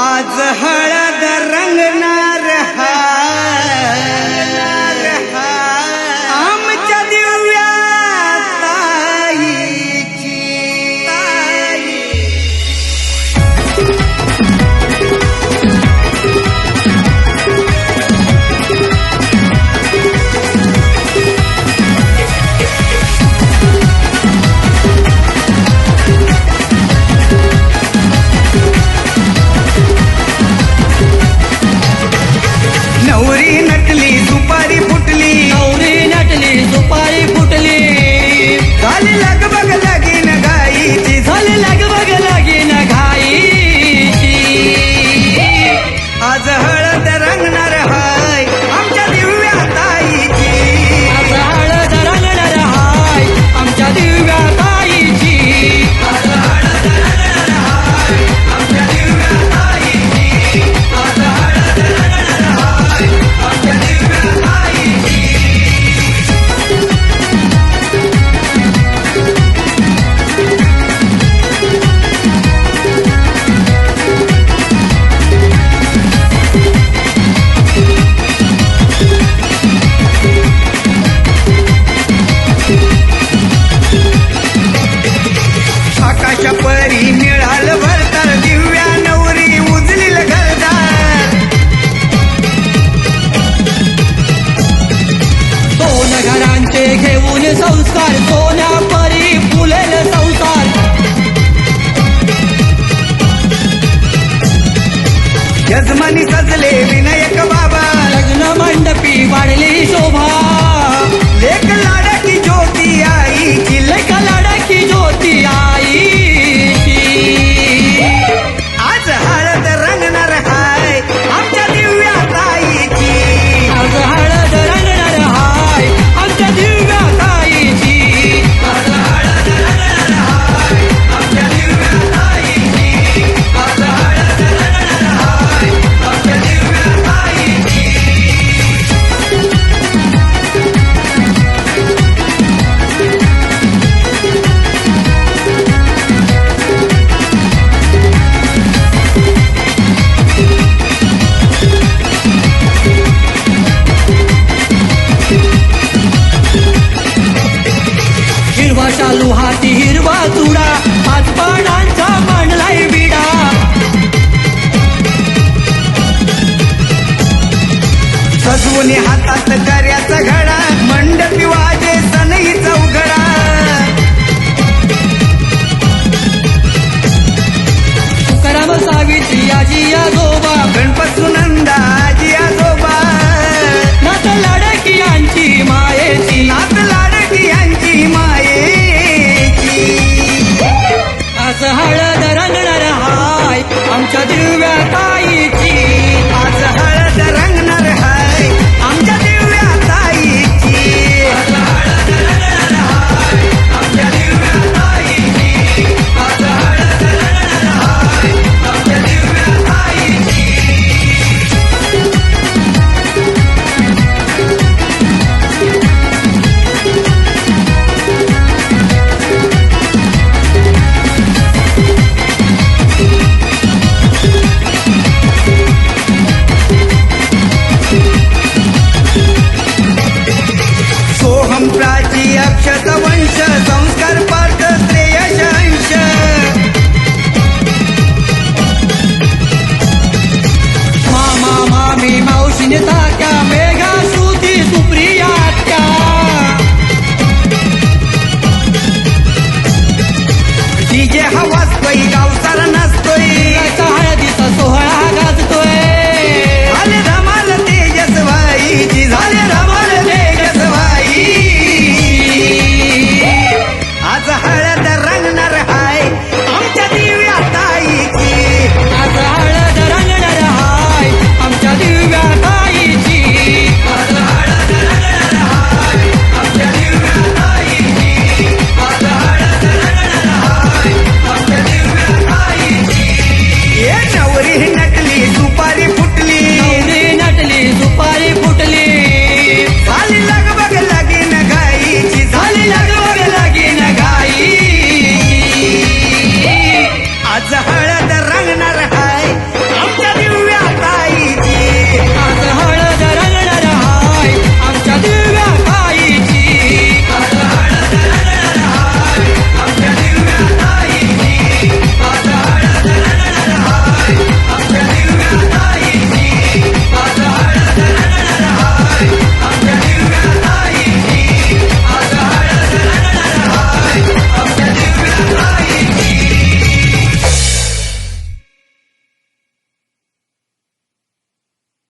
आज हळद रंगना लगभग সংস্কার बसवून हातात दर्याचा घडा. ये हवस कोई हवासतोय सर नसतोय सहाय दिसा सोहळा